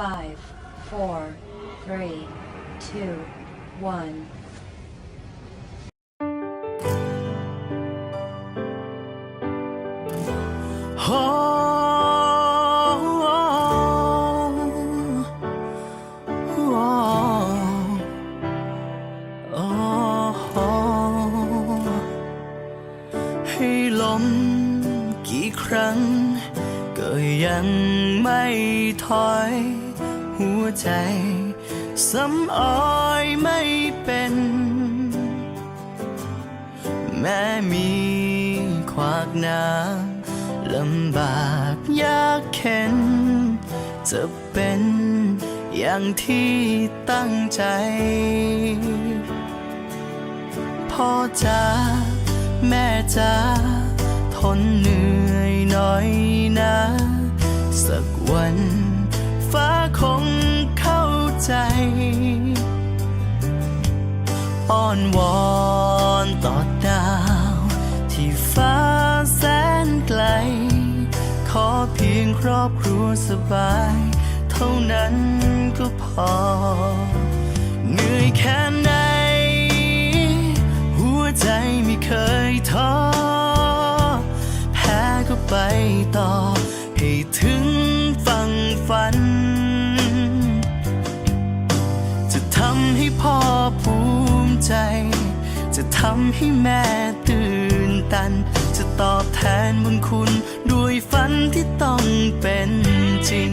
five, four, three, two, one. ให้ล้มกี่ครั้ง ก็ยังไม่ถอย หัวใจสำออยไม่เป็น แม้มีขวากน้ำลำบากยากเข็น จะเป็นอย่างที่ตั้งใจ พ่อจ๋าแม่จ๋าทนเหนื่อยน่อย ใจอ้อนวอนต่อดาว ที่ฟ้าแสนไกล ขอเพียงครอบครัวสบาย เท่านั้นก็พอ เหนื่อยแค่ไหน หัวใจไม่เคยท้อแพ้ก็ไปต่อ ให้ถึงฝั่งฝัน ทำให้แม่ตื่นตัน จะตอบแทนบุญคุณ ด้วยฝันที่ต้องเป็นจริง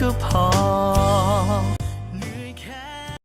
ก็พอ